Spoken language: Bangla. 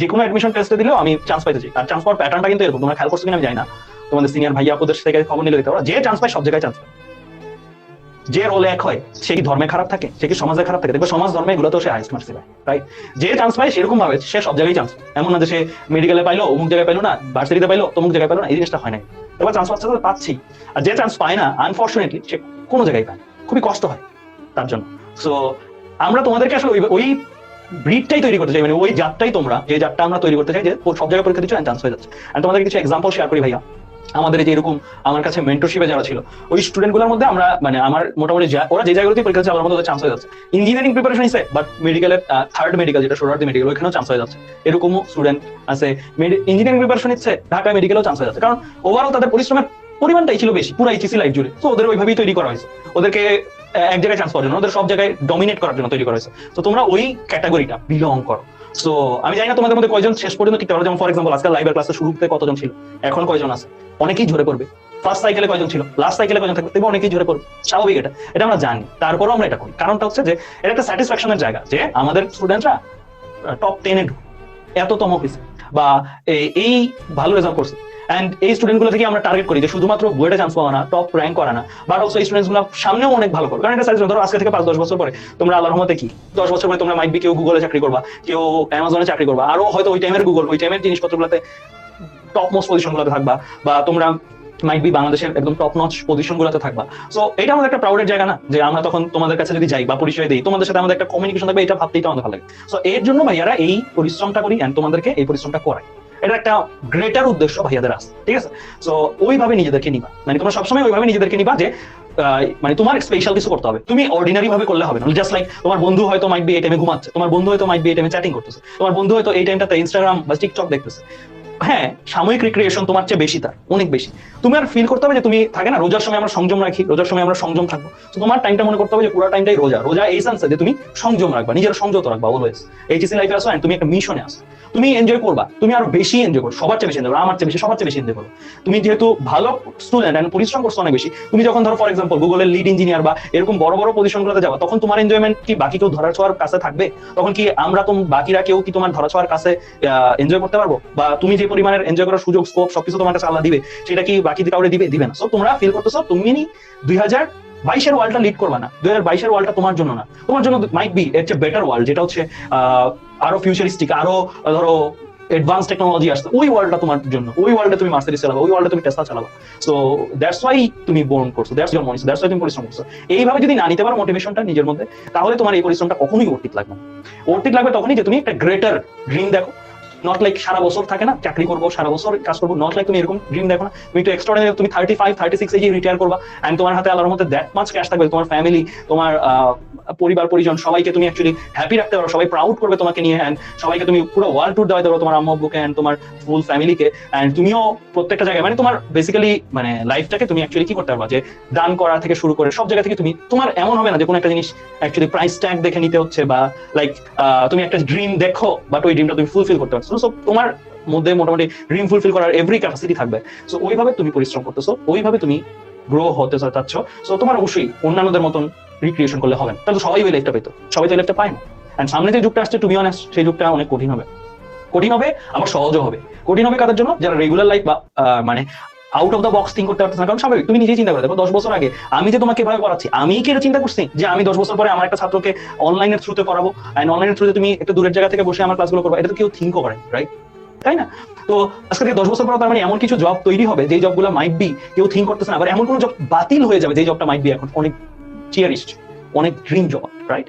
যে কোনো অ্যাডমিশন টেস্টে দিলেও আমি চান্স পাইতে চাই। আর চান্স পাওয়ার প্যাটার্নটা কিন্তু এরকম, তোমরা খেয়াল করছ কিনা আমি জানি না। তোমাদের সিনিয়র ভাইয়া ওদের থেকে খবর নিলে পারো। যে চান্স পায় সব জায়গায় চান্স পায়। যে রোল এক হয়, সে কি ধর্মে খারাপ থাকে? সে কি সমাজে খারাপ থাকে? দেখবে সমাজ ধর্মে এগুলো তো সে হাইস্ট মার্কস পায় রাইট যে চান্স পায় সেরকম ভাবে সে সব জায়গায় চান্স এমন না যে সে মেডিকেলে পাইলো, অমুক জায়গায় পাইলো না ভার্সিটিতে পাইলো, তমুক জায়গায় পাইলো না, এই জিনিসটা হয় না এবার চান্স পাচ্ছে তো পাচ্ছি। আর যে চান্স পায় না আনফর্চুনেটলি সে কোনো জায়গায় পায় খুবই কষ্ট হয় তার জন্য। সো আমরা তোমাদেরকে আসলে ওই ব্রিডটাই তৈরি করতে চাই মানে ওই জাতটাই তোমরা, যে জাতটা আমরা তৈরি করতে চাই, যে সব জায়গায় পরীক্ষা দিচ্ছ চান্স হয়ে যাচ্ছে। আর তোমাদের কিছু এক্সাম্পল শেয়ার করি ভাইয়া। আমাদের যে এরকম আমার কাছে মেন্টরশিপে যারা ছিল, ওই স্টুডেন্টগুলোর মধ্যে আমরা মানে আমার মোটামুটি ওরা যে জায়গাগুলোতে পরীক্ষা দিচ্ছে, আমার মধ্যে চান্স হয়ে যাচ্ছে। ইঞ্জিনিয়ারিং প্রিপারেশন হিসেবে বাট মেডিকেলের থার্ড মেডিকেল যেটা সোনারদি মেডিকেল ওইখানেও চান্স হয়ে যাচ্ছে। এরকমও স্টুডেন্ট আছে। ইঞ্জিনিয়ারিং প্রিপারেশন ইচ্ছে ঢাকা মেডিকেলেও চান্স হয়ে যাচ্ছে। কারণ ওভারঅল তাদের পরিশ্রমের পরিমাণটাই ছিল বেশি, পুরো এইচএসি লাইফ জুড়ে। তো ওদের ওইভাবেই তৈরি করা হয়েছে। ওদেরকে এক জায়গায় পাওয়ার জন্য, ওদের সব জায়গায় ডমিনেট করার জন্য তৈরি করা হয়েছে। তো তোমরা ওই ক্যাটাগরিটা বিলং করো। সো আমি জানি না তোমাদের মধ্যে কয়জন শেষ পর্যন্ত টিকতে পারো। যেমন ফর এক্সাম্পল আজকাল লাইভের ক্লাসে শুরুতে কতজন ছিল? এখন কয়জন আছে? অনেকেই ঝরে পড়বে ফার্স্ট সাইকেলে কয়জন ছিল? লাস্ট সাইকেলে কয়জন থাকবে? দেখবে অনেকেই ঝরে পড়বে স্বাভাবিক এটা। এটা আমরা জানি। তারপরেও আমরা এটা করি। কারণটা হচ্ছে যে, এটা একটা স্যাটিসফ্যাকশনের জায়গা যে, আমাদের স্টুডেন্টরা টপ টেনে এততম হয়েছে বা এই ভালো রেজাল্ট করছে। এন্ড এই স্টুডেন্টগুলো থেকে আমরা টার্গেট করি যে শুধুমাত্র বুয়েটে চান্স পাওয়া না টপ র্যাঙ্ক করা না। বাট অলসো এই স্টুডেন্টসগুলো সামনেও অনেক ভালো করবে। কারণ এটা সাজেশন ধরো, আজকে থেকে পাঁচ, দশ বছর পরে তোমরা আল্লাহর রহমতে কি? দশ বছর পরে তোমরা মাইট বি কেউ গুগলে চাকরি করবা, কেউ অ্যামাজনে চাকরি করবা, আরও হয়তো ওই টাইমের গুগল ওই টাইমের জিনিসপত্রগুলোতে টপ মোস্ট পজিশন গুলোতে থাকবা, বা তোমরা মাইট বি বাংলাদেশের একদম টপ নচ পজিশন গুলোতে থাকবা। সো এটা আমাদের একটা প্রাউডের জায়গা না, যে আমরা তখন তোমাদের কাছে যদি যাই বা পরিচয় দিই, তোমাদের সাথে আমাদের একটা কমিউনিকেশন থাকবে, এটা ভাবতেই তো আমাদের ভালো লাগে। সো এর জন্য ভাইয়ারা এই পরিশ্রমটা করি এন্ড তোমাদেরকে এই পরিশ্রমটা করাই। এটা একটা গ্রেটার উদ্দেশ্য ভাইয়াদের আছে, ঠিক আছে? সো ওইভাবে নিজেদেরকে নিবা। মানে তোমরা সবসময় ওইভাবে নিজেদেরকে নিবা যে মানে তোমার স্পেশাল কিছু করতে হবে। তুমি অর্ডিনারি ভাবে করলে হবে না। জাস্ট লাইক তোমার বন্ধু হয়তো মাইক বি এই টাইমে ঘুমাচ্ছে, তোমার বন্ধু হয়তো মাইক বি এই টাইমে চ্যাটিং করতেছে, তোমার বন্ধু হয়তো এই টাইমটাতে ইনস্টাগ্রাম বা টিকটক দেখতেছে। হ্যাঁ সাময়িক রিক্রিয়েশন তোমার চেয়ে বেশি তার, অনেক বেশি। তুমি আর ফিল করতে হবে যে তুমি থাকে না, রোজার সময় আমরা সংযম রাখি, রোজার সময় আমরা সংযম থাকব। তো তোমার টাইমটা মনে করতে হবে যে পুরো টাইমটাই রোজা। রোজা এই সেন্সে যে তুমি সংযম রাখবা, নিজের সংযত রাখবা অলওয়েজ এইচএসি লাইফে আসো তুমি একটা মিশনে আসো। তুমি এনজয় করবা, তুমি আরও বেশি এনজয় করো, সবার চেয়ে বেশি এনজয় করো, আমার চেয়ে বেশি, সবার চেয়ে বেশি এনজয় করো। তুমি যেহেতু ভালো স্টুডেন্ট এন্ড পরিশ্রম করছ অনেক বেশি, তুমি যখন ধরো ফর এক্সাম্পল গুগলের লিড ইঞ্জিনিয়ার বা এরকম বড় বড় পজিশন গুলোতে যাবা, তখন তোমার এনজয়মেন্ট কি বাকি কেউ ধরা ছোঁয়ার কাছে থাকবে? তখন কি আমরা তো বাকিরা কেউ কি তোমার ধরা ছোঁয়ার কাছে এনজয় করতে পারব? বা তুমি যে পরিমাণের এনজয় করার সুযোগ স্কোপ সবকিছু তোমার কাছে আল্লাহ দিবে। সেটা কি বাকি কাউরে দিবে? দিবে না। সো তোমরা ফিল করতেছো, তুমি দুই হাজার বাইশের ওয়ার্ল্ডটা লিড করবা না। দুই হাজার বাইশের ওয়ার্ল্ডটা তোমার জন্য না। তোমার জন্য মাইট বি এর চেয়ে বেটার ওয়ার্ল্ড যেটা হচ্ছে আরও ফিউচারিস্টিক আরও, ধরো অ্যাডভান্স টেকনোলজি আসছে। ওই ওয়ার্ল্ডটা তোমার জন্য। ওই ওয়ার্ল্ডে তুমি মার্সিডিজ চালাবা, ওই ওয়ার্ল্ডে তুমি টেসলা চালাবা। সো দ্যাটস ওয়াই তুমি বোর্ন করছ। দ্যাটস জন্ম নিছো দ্যাটস ওয়াই তুমি পরিশ্রম করছ। এইভাবে যদি না নিতে পারো মোটিভেশনটা নিজের মধ্যে, তাহলে তোমার এই পরিশ্রমটা কখনোই অর্থিক লাগবে না। অর্থিক লাগবে তখনই যে তুমি একটা গ্রেটার ড্রিম দেখো। নট লাইক সারা বছর থাকে না, চাকরি করব, সারা বছর কাজ করব নট লাইক তুমি এরকম ড্রিম দেখো না। তুমি একটু এক্সট্রা তুমি থার্টি ফাইভ থার্টি সিক্স এজে রিটায়ার করবা অ্যান্ড তোমার হাতে আল্লাহর মধ্যে দ্যাট মাছ ক্যাশ থাকবে, তোমার ফ্যামিলি তোমার পরিবার, পরিজন, সবাইকে তুমি অ্যাকচুয়ালি হ্যাপি রাখতে পারো, সবাই প্রাউড করবে তোমাকে নিয়ে অ্যান্ড সবাইকে তুমি পুরো ওয়ার্ল্ড ট্যুর দেওয়া তোমার আম্মা আব্বুকে অ্যান্ড তোমার ফুল ফ্যামিলিকে অ্যান্ড তুমিও প্রত্যেকটা জায়গায় মানে তোমার বেসিক্যালি মানে লাইফটাকে তুমি অ্যাকচুয়ালি কি করতে পারবা? যে দান করা থেকে শুরু করে সব জায়গা থেকে তুমি, তোমার এমন হবে না যে কোনো একটা জিনিস অ্যাকচুয়ালি প্রাইস ট্যাগ দেখে নিতে হচ্ছে বা লাইক তুমি একটা ড্রিম দেখো বাট ওই ড্রিমটা তুমি ফুলফিল করতে পারছ। তোমার মধ্যে মোটামুটি ড্রিম ফুলফিল করার এভরি ক্যাপাসিটি থাকবে। সো ওইভাবে তুমি পরিশ্রম করতেছো, ওইভাবে তুমি গ্রো হতে চাচ্ছ। সো তোমার অবশ্যই অন্যান্যদের মতন রিক্রিয়েশন করলে হবে। তাহলে সবাই ওই লাইফটা পেতো, সবাই তো লাইফটা পায় না। অ্যান্ড সামনে যে যুগটা আসছে তুমি অনেস্ট সেই যুগটা অনেক কঠিন হবে। কঠিন হবে, আবার সহজও হবে। কঠিন হবে কাদের জন্য? যারা রেগুলার লাইফ বা মানে out of the box think করতে পারতেছে না। কারণ স্বাভাবিক, তুমি নিজেই চিন্তা করে দেখো, দশ বছর আগে আমি যে তোমাকে এভাবে পড়াচ্ছি, আমি কি চিন্তা করছি? যে আমি দশ বছর পরে আমার একটা ছাত্রকে অনলাইনের থ্রুতে পড়াবো অ্যান্ড অনলাইনের থ্রুতে তুমি একটু দূরের জায়গা থেকে বসে আমার ক্লাসগুলো করব, এটা তো কেউ থিঙ্কও করে রাইট তাই না? তো আজকে থেকে দশ বছর পর তার মানে এমন কিছু জব তৈরি হবে যে জবগুলো মাইট বি কেউ থিঙ্ক করতেছে না। আবার এমন কোনো জব বাতিল হয়ে যাবে যে জবটা মাইট বি এখন, অনেক চিয়ারিস্ট অনেক ড্রিম জব রাইট